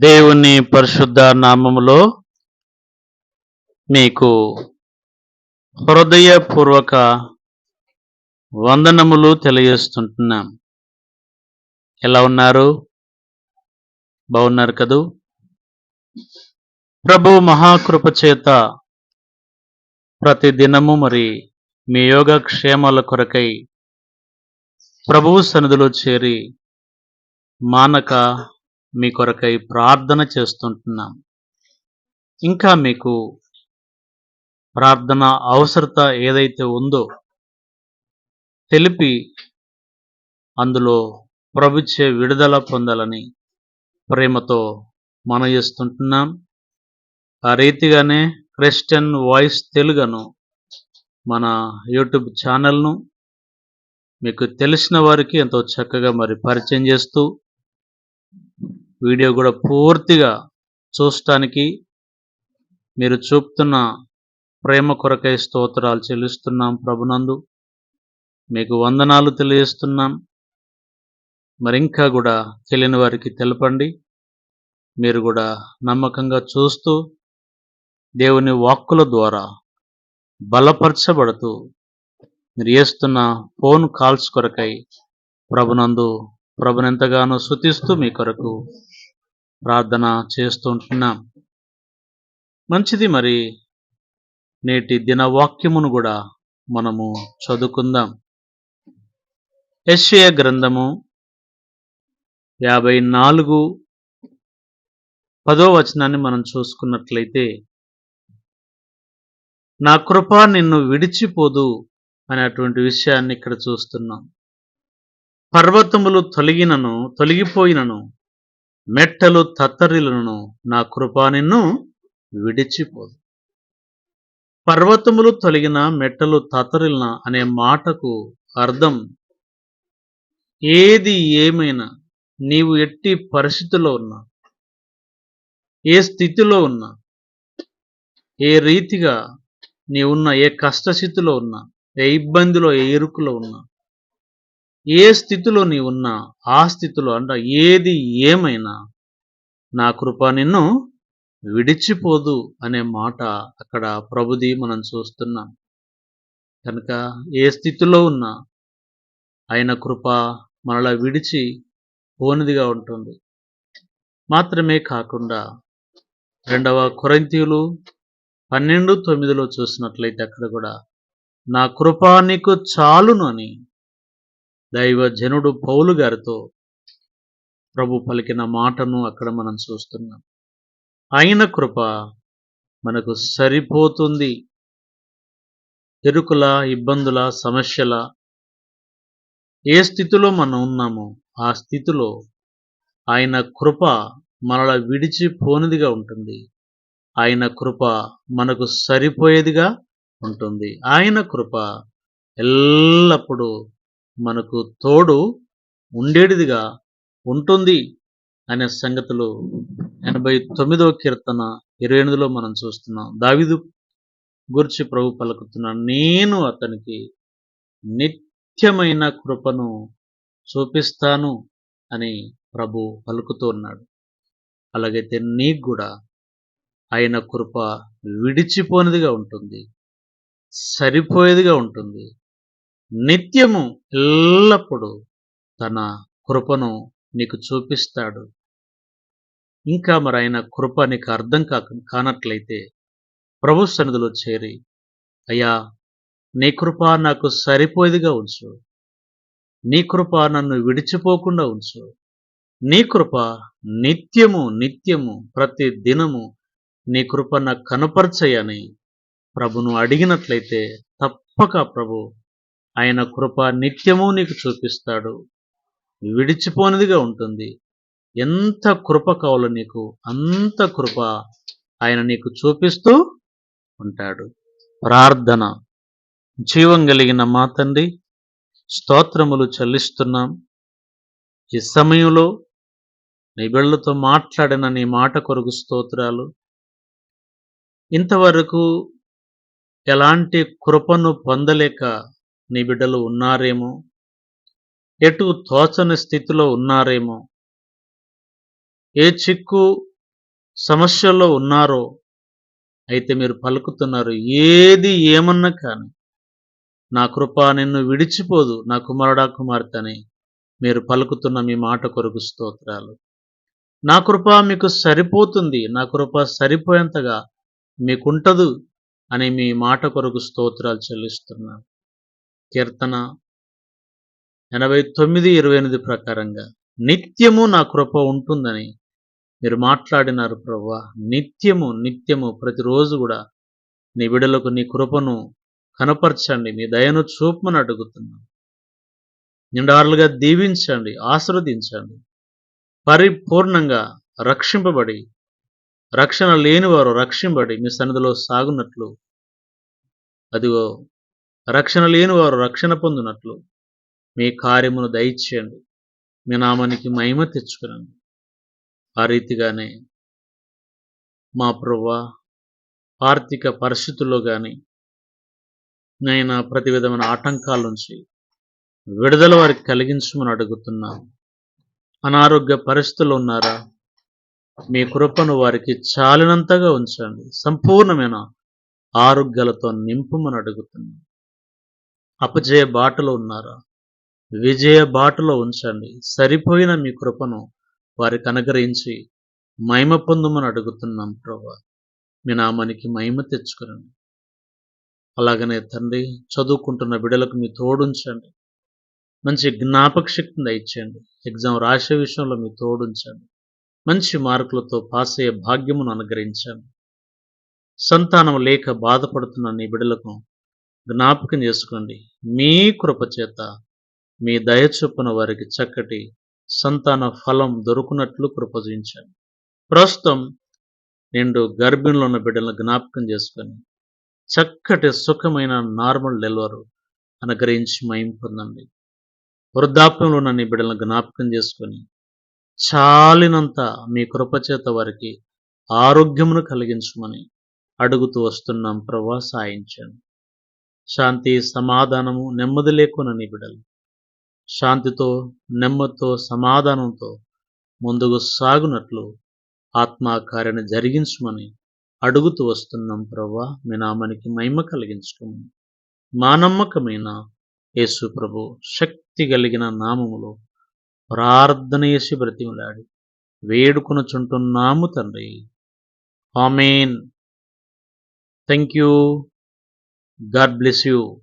దేవుని పరిశుద్ధ నామములో మీకు హృదయపూర్వక వందనములు తెలియజేస్తుంటున్నాం. ఎలా ఉన్నారు? బాగున్నారు కదూ? ప్రభు మహాకృప చేత ప్రతి దినము మరి మీ యోగ క్షేమాల కొరకై ప్రభువు సన్నిధిలో చేరి మానక మీ కొరకై ప్రార్థన చేస్తుంటున్నాం. ఇంకా మీకు ప్రార్థన అవసరత ఏదైతే ఉందో తెలిపి అందులో ప్రభుత్వ విడుదల పొందాలని ప్రేమతో మన చేస్తుంటున్నాం ఆ రీతిగానే క్రిస్టియన్ వాయిస్ తెలుగును మన యూట్యూబ్ ఛానల్ను మీకు తెలిసిన వారికి ఎంతో చక్కగా మరి పరిచయం చేస్తూ వీడియో కూడా పూర్తిగా చూడటానికి మీరు చూపుతున్న ప్రేమ కొరకై స్తోత్రాలు చెల్లిస్తున్నాం ప్రభునందు. మీకు వందనాలు తెలియజేస్తున్నాం. మరి ఇంకా కూడా తెలియని వారికి తెలపండి. మీరు కూడా నమ్మకంగా చూస్తూ దేవుని వాక్కుల ద్వారా బలపరచబడుతూ మీరు చేస్తున్న ఫోన్ కాల్స్ కొరకై ప్రభునందు ప్రభునెంతగానో శుతిస్తూ మీ కొరకు ప్రార్థన చేస్తూ ఉంటున్నాం. మంచిది మరి. నేటి దినవాక్యమును కూడా మనము చదువుకుందాం. యెషయా గ్రంథము యాభై నాలుగు పదో వచనాన్ని మనం చూసుకున్నట్లయితే నా కృప నిన్ను విడిచిపోదు అనేటువంటి విషయాన్ని ఇక్కడ చూస్తున్నాం. పర్వతములు తొలగినను తొలగిపోయినను మెట్టలు తత్తరిలను నా కృపా నిన్ను విడిచిపోదు. పర్వతములు తొలగిన మెట్టలు తత్తరిలన అనే మాటకు అర్థం ఏది ఏమైనా నీవు ఎట్టి పరిస్థితిలో ఉన్నా ఏ స్థితిలో ఉన్నా ఏ రీతిగా నీవున్న ఏ కష్టస్థితిలో ఉన్నా ఏ ఇబ్బందిలో ఏ ఇరుకులో ఉన్నా ఏ స్థితిలో నీ ఉన్నా ఆ స్థితిలో అంట ఏది ఏమైనా నా కృప నిన్ను విడిచిపోదు అనే మాట అక్కడ ప్రభుది మనం చూస్తున్నాం. కనుక ఏ స్థితిలో ఉన్నా ఆయన కృప మనలా విడిచి పోనిదిగా ఉంటుంది. మాత్రమే కాకుండా రెండవ కొరంతీయులు పన్నెండు తొమ్మిదిలో చూసినట్లయితే అక్కడ కూడా నా కృప నీకు చాలును అని దైవజనుడు పౌలు గారితో ప్రభు పలికిన మాటను అక్కడ మనం చూస్తున్నాం. ఆయన కృప మనకు సరిపోతుంది. ఎరుకుల ఇబ్బందుల సమస్యల ఏ స్థితిలో మనం ఉన్నామో ఆ స్థితిలో ఆయన కృప మనల విడిచిపోనిదిగా ఉంటుంది. ఆయన కృప మనకు సరిపోయేదిగా ఉంటుంది. ఆయన కృప ఎల్లప్పుడూ మనకు తోడు ఉండేటిదిగా ఉంటుంది అనే సంగతులు ఎనభై తొమ్మిదవ కీర్తన ఇరవై ఎనిమిదిలో మనం చూస్తున్నాం. దావిదు గురించి ప్రభు పలుకుతున్నాను నేను అతనికి నిత్యమైన కృపను చూపిస్తాను అని ప్రభు పలుకుతూ ఉన్నాడు. అలాగైతే నీకు కూడా ఆయన కృప విడిచిపోనిదిగా ఉంటుంది సరిపోయేదిగా ఉంటుంది. నిత్యము ఎల్లప్పుడూ తన కృపను నీకు చూపిస్తాడు. ఇంకా మరి ఆయన కృప నీకు అర్థం కాక కానట్లయితే ప్రభు సన్నిధిలో చేరి అయ్యా నీ కృప నాకు సరిపోయేదిగా ఉంచు. నీ కృప నన్ను విడిచిపోకుండా ఉంచు. నీ కృప నిత్యము నిత్యము ప్రతి దినము నీ కృప నాకు కనపరచయని ప్రభును అడిగినట్లయితే తప్పక ప్రభు ఆయన కృప నిత్యము నీకు చూపిస్తాడు. విడిచిపోనిదిగా ఉంటుంది. ఎంత కృప కావాలో నీకు అంత కృప ఆయన నీకు చూపిస్తూ ఉంటాడు. ప్రార్థన. జీవం కలిగిన మా తండ్రి స్తోత్రములు చెల్లిస్తున్నాం. ఈ సమయంలో నీ బిళ్ళతో మాట్లాడిన నీ మాట కొరకు స్తోత్రాలు. ఇంతవరకు ఎలాంటి కృపను పొందలేక నీ బిడ్డలు ఉన్నారేమో? ఎటు తోచని స్థితిలో ఉన్నారేమో? ఏ చిక్కు సమస్యల్లో ఉన్నారో అయితే మీరు పలుకుతున్నారు. ఏది ఏమన్నా కానీ నా కృప నిన్ను విడిచిపోదు నా కుమారుడా కుమార్తె అని మీరు పలుకుతున్న మీ మాట కొరకు స్తోత్రాలు. నా కృప మీకు సరిపోతుంది నా కృప సరిపోయేంతగా మీకుంటదు అని మీ మాట కొరకు స్తోత్రాలు చెల్లిస్తున్నాను. కీర్తన ఎనభై తొమ్మిది ఇరవై ఎనిమిది ప్రకారంగా నిత్యము నా కృప ఉంటుందని మీరు మాట్లాడినారు ప్రభా నిత్యము నిత్యము ప్రతిరోజు కూడా నీ బిడలకు నీ కృపను కనపరచండి. మీ దయను చూపమని అడుగుతున్నాను. నిండారులుగా దీవించండి ఆశీర్వదించండి. పరిపూర్ణంగా రక్షింపబడి రక్షణ లేనివారు రక్షింపబడి మీ సన్నిధిలో సాగునట్లు అదిగో రక్షణ లేని వారు రక్షణ పొందినట్లు మీ కార్యమును దయచేయండి. మీ నామానికి మహిమ తెచ్చుకునండి. ఆ రీతిగానే మా ప్రభా ఆర్థిక పరిస్థితుల్లో కానీ నేను ప్రతి విధమైన ఆటంకాల నుంచి విడుదల వారికి కలిగించమని అడుగుతున్నాను అనారోగ్య పరిస్థితులు ఉన్నారా? మీ కృపను వారికి చాలినంతగా ఉంచండి. సంపూర్ణమైన ఆరోగ్యాలతో నింపుమని అడుగుతున్నాను అపజయ బాటలో ఉన్నారా? విజయ బాటలో ఉంచండి. సరిపోయిన మీ కృపను వారికి అనుగ్రహించి మహిమ పొందమని అడుగుతున్నాం ప్రభా. మీ నామానికి మహిమ తెచ్చుకురండి అలాగనే తండ్రి చదువుకుంటున్న బిడలకు మీ తోడుంచండి. మంచి జ్ఞాపక శక్తిని దయచేయండి. ఎగ్జామ్ రాసే విషయంలో మీ తోడుంచండి. మంచి మార్కులతో పాస్ అయ్యే భాగ్యమును అనుగ్రహించండి. సంతానం లేక బాధపడుతున్న నీ బిడలకు జ్ఞాపకం చేసుకోండి. మీ కృపచేత మీ దయచొప్పున వారికి చక్కటి సంతాన ఫలం దొరుకునట్లు కృపజించాను ప్రస్తుతం నిండు గర్భిణిలో ఉన్న బిడ్డలను జ్ఞాపకం చేసుకొని చక్కటి సుఖమైన నార్మల్ డెలివరు అనుగ్రహించి మయం పొందండి. వృద్ధాప్యంలో ఉన్న నీ బిడ్డలను జ్ఞాపకం చేసుకొని చాలినంత మీ కృపచేత వారికి ఆరోగ్యమును కలిగించమని అడుగుతూ వస్తున్నాం. ప్రభా సాయించండి శాంతి సమాధానము నెమ్మది లేకున నీ బిడ్డలు. శాంతితో నెమ్మదితో సమాధానంతో ముందుకు సాగునట్లు ఆత్మకార్యాన్ని జరిగించమని అడుగుతూ వస్తున్నాం ప్రభా మీ నామానికి మహిమ కలిగించుకోమని మా నమ్మకమైన యేసు ప్రభు శక్తి కలిగిన నామములో ప్రార్థన చేసి బ్రతిమలాడి వేడుకొనుచుంటున్నాము తండ్రి. Amen. Thank you God bless you.